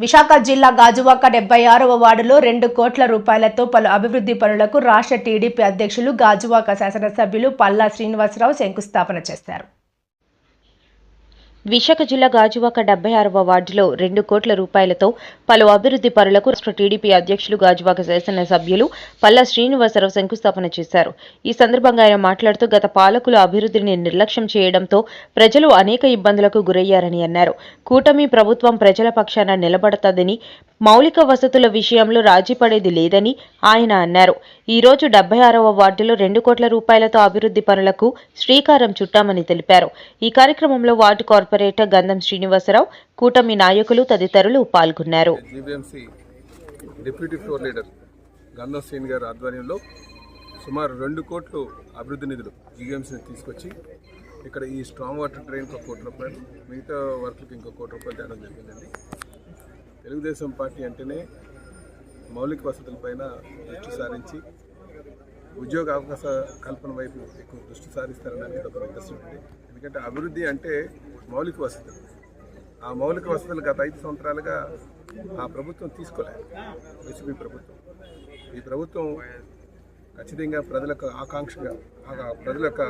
విశాఖ జిల్లా గాజువాక డెబ్బై ఆరవ వార్డులో రెండు కోట్ల రూపాయలతో పలు అభివృద్ధి పనులకు రాష్ట్ర టీడీపీ అధ్యక్షులు గాజువాక శాసనసభ్యులు పల్లా శ్రీనివాసరావు శంకుస్థాపన చేశారు. విశాఖ జిల్లా గాజువాక డెబ్బై ఆరవ వార్డులో రెండు కోట్ల రూపాయలతో పలు అభివృద్ధి పనులకు రాష్ట్ర టీడీపీ అధ్యక్షులు గాజువాక శాసనసభ్యులు పల్లా శ్రీనివాసరావు శంకుస్థాపన చేశారు. ఈ సందర్భంగా ఆయన మాట్లాడుతూ గత పాలకులు అభివృద్ధిని నిర్లక్ష్యం చేయడంతో ప్రజలు అనేక ఇబ్బందులకు గురయ్యారని అన్నారు. కూటమి ప్రభుత్వం ప్రజల పక్షాన నిలబడతదని మౌలిక వసతుల విషయంలో రాజీ పడేది లేదని ఆయన అన్నారు. ఈరోజు డెబ్బై ఆరవ వార్డులో రెండు కోట్ల రూపాయలతో అభివృద్ధి పనులకు శ్రీకారం చుట్టామని తెలిపారు. ఈ కార్యక్రమంలో వార్డు కార్పొరేటర్ గంధం శ్రీనివాసరావు కూటమి నాయకులు తదితరులు పాల్గొన్నారు. డిప్యూటీ ఫ్లోర్ లీడర్ గంధం శ్రీని గారి ఆధ్వర్యంలో సుమారు రెండు కోట్లు అభివృద్ధి నిధులు జీబీఎంసీని తీసుకొచ్చి ఇక్కడ ఈ స్ట్రాంగ్ వాటర్ డ్రైన్కి ఒక కోటి రూపాయలు మిగతా వర్క్లకి ఇంకో కోటి రూపాయలు తేడం జరిగిందండి. తెలుగుదేశం పార్టీ అంటేనే మౌలిక వసతులపైన దృష్టి సారించి ఉద్యోగ అవకాశ కల్పన వైపు ఎక్కువ దృష్టి సారిస్తారనడానికి ఒక ఉద్దేశం ఉంది. ఎందుకంటే అభివృద్ధి అంటే మౌలిక వసతులు. ఆ మౌలిక వసతులు గత ఐదు సంవత్సరాలుగా ఆ ప్రభుత్వం తీసుకోలేదు వైసీపీ ప్రభుత్వం. ఈ ప్రభుత్వం ఖచ్చితంగా ప్రజలకు ఆకాంక్షగా ప్రజల యొక్క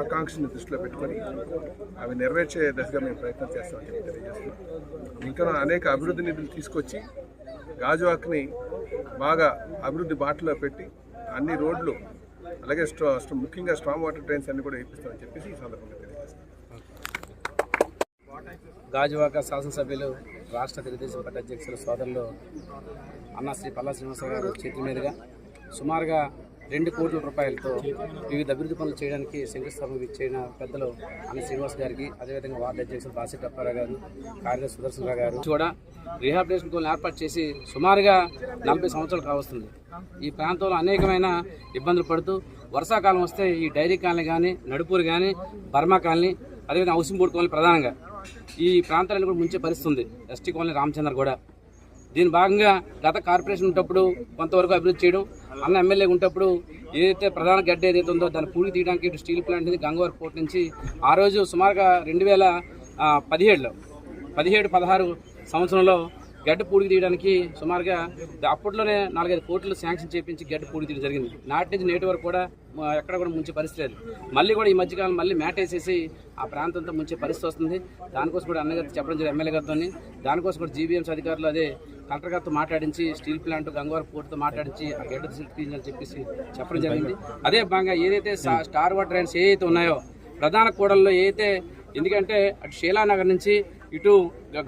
ఆకాంక్షను దృష్టిలో పెట్టుకొని అవి నెరవేర్చే దశగా మేము ప్రయత్నం చేస్తామని చెప్పి తెలియజేస్తున్నాం. ఇంకా అనేక అభివృద్ధి నిధులు తీసుకొచ్చి గాజువాక్ని బాగా అభివృద్ధి బాటలో పెట్టి అన్ని రోడ్లు అలాగే స్ట్రా ముఖ్యంగా స్ట్రాంగ్ వాటర్ ట్రైన్స్ అన్ని కూడా వేపిస్తామని చెప్పేసి ఈ సందర్భంగా తెలియజేస్తాం గాజువాక శాసనసభ్యులు రాష్ట్ర తెలుగుదేశం పార్టీ అధ్యక్షుల సోదరులు అన్న శ్రీ పల్లా శ్రీనివాసరావు గారు చేతుల మీదుగా సుమారుగా రెండు కోట్ల రూపాయలతో వివిధ అభివృద్ధి పనులు చేయడానికి శంకుస్థాపన ఇచ్చిన పెద్దలు అన్న శ్రీనివాస్ గారికి అదేవిధంగా వార్డు అధ్యక్షులు బాసి కప్పారావు గారు కార్యదర్శి సుదర్శనరావు గారు కూడా రీహాబిలిటేషన్ కోల్ని ఏర్పాటు చేసి సుమారుగా నలభై సంవత్సరాలు కావస్తుంది. ఈ ప్రాంతంలో అనేకమైన ఇబ్బందులు పడుతూ వర్షాకాలం వస్తే ఈ డైరీ కాలనీ కానీ నడుపూరు కానీ బర్మా కాలనీ అదేవిధంగా హౌసింగ్ బోర్డు కాలనీ ప్రధానంగా ఈ ప్రాంతాలను కూడా ముంచే పరిస్థితుంది ఎస్టీ కాలనీ రామచంద్ర కూడా దీని భాగంగా గత కార్పొరేషన్ ఉన్నప్పుడు కొంతవరకు అభివృద్ధి చేయడం అన్న ఎమ్మెల్యే ఉంటప్పుడు ఏదైతే ప్రధాన గడ్డ ఏదైతే ఉందో దాన్ని పూడి తీయడానికి ఇటు స్టీల్ ప్లాంట్ నుంచి గంగవరం పోర్ట్ నుంచి ఆ రోజు సుమారుగా రెండు వేల పదిహేడులో పదిహేడు పదహారు సంవత్సరంలో గడ్డ పూడికి తీయడానికి సుమారుగా అప్పట్లోనే నాలుగైదు కోట్లు శాంక్షన్ చేపించి గడ్డ పూడికి తీయడం జరిగింది. నాటి నుంచి నేటి వరకు కూడా ఎక్కడ కూడా ముంచే పరిస్థితి లేదు. మళ్ళీ కూడా ఈ మధ్యకాలం మళ్ళీ మ్యాట్ వేసేసి ఆ ప్రాంతంతో ముంచే పరిస్థితి వస్తుంది. దానికోసం కూడా అన్నగారు చెప్పడం జరిగింది ఎమ్మెల్యే గారితో. దానికోసం కూడా జీబీఎంసీ అధికారులు అదే కలెక్టర్ గారితో మాట్లాడించి స్టీల్ ప్లాంట్ గంగవరం పోర్టుతో మాట్లాడించి ఆ గడ్డ తీయించాలని చెప్పేసి చెప్పడం జరిగింది. అదే భాగంగా ఏదైతే స్టార్ వాటర్ డ్రైన్స్ ఏవైతే ఉన్నాయో ప్రధాన కూడల్లో ఏదైతే ఎందుకంటే అటు షీలానగర్ నుంచి ఇటు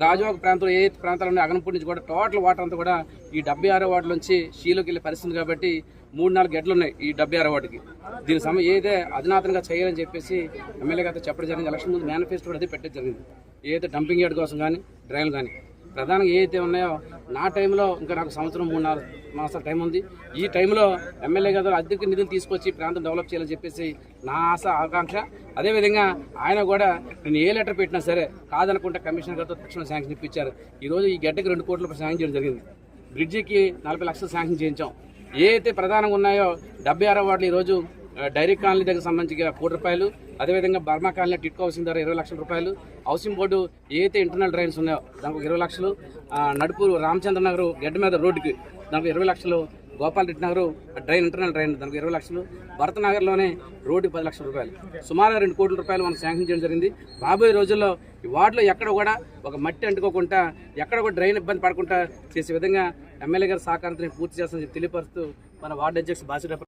గాజువాక ప్రాంతంలో ఏ ప్రాంతాలు ఉన్నాయో అగనపూడి నుంచి కూడా టోటల్ వాటర్ అంతా కూడా ఈ డెబ్బై ఆరో వార్డు నుంచి షీలోకి వెళ్ళే పరిస్థితి కాబట్టి మూడు నాలుగు గెడ్లు ఉన్నాయి ఈ డెబ్బై ఆరో వార్డుకి. దీని సమయం ఏదైతే అధునాతనంగా చేయాలని చెప్పేసి ఎమ్మెల్యే గారితో చెప్పడం జరిగింది ఎలక్షన్ ముందు మేనిఫెస్టో కూడా అదే పెట్టడం జరిగింది. ఏదైతే డంపింగ్ యార్డ్ కోసం కానీ డ్రైన్ కానీ ప్రధానంగా ఏదైతే ఉన్నాయో నా టైంలో ఇంకా నాకు సంవత్సరం మూడు నాలుగు మాసాల టైం ఉంది. ఈ టైంలో ఎమ్మెల్యే గారు అధిక నిధులు తీసుకొచ్చి ప్రాంతం డెవలప్ చేయాలని చెప్పేసి నా ఆశ ఆకాంక్ష. అదేవిధంగా ఆయన కూడా నేను ఏ లెటర్ పెట్టినా సరే కాదనుకుంటే కమిషనర్ గారితో తక్షణ శాంక్షన్ ఇప్పించారు. ఈరోజు ఈ గడ్డకి రెండు కోట్ల రూపాయలు శాంక్షన్ చేయడం జరిగింది. బ్రిడ్జికి నలభై లక్షలు శాంక్షన్ చేయించాం. ఏ అయితే ప్రధానంగా ఉన్నాయో డెబ్బై ఆరో వార్డులు ఈరోజు డైరీ కాలనీ దగ్గర సంబంధించి కోటి రూపాయలు అదేవిధంగా బర్మా కాలనీ టిట్కో హౌసింగ్ ధర ఇరవై లక్షల రూపాయలు హౌసింగ్ బోర్డు ఏదైతే ఇంటర్నల్ డ్రైన్స్ ఉన్నాయో దానికి ఇరవై లక్షలు నడుపూరు రామచంద్ర నగర్ గడ్డ మీద రోడ్డుకి దానికి ఇరవై లక్షలు Gopal Reddy Nagar drain internal drain దానికి ఇరవై లక్షలు భరత నగర్లోనే రోడ్డు పది లక్షల రూపాయలు. సుమారు రెండు కోట్ల రూపాయలు మనం శాంక్షన్ చేయడం జరిగింది. రాబోయే రోజుల్లో ఈ వార్డులో ఎక్కడ కూడా ఒక మట్టి అంటుకోకుండా ఎక్కడ కూడా డ్రైన్ ఇబ్బంది పడకుండా చేసే విధంగా ఎమ్మెల్యే గారి సహకారంతో పూర్తి చేస్తానని తెలియపరుస్తూ మన వార్డు అధ్యక్షుడు బాసిరెడ్డి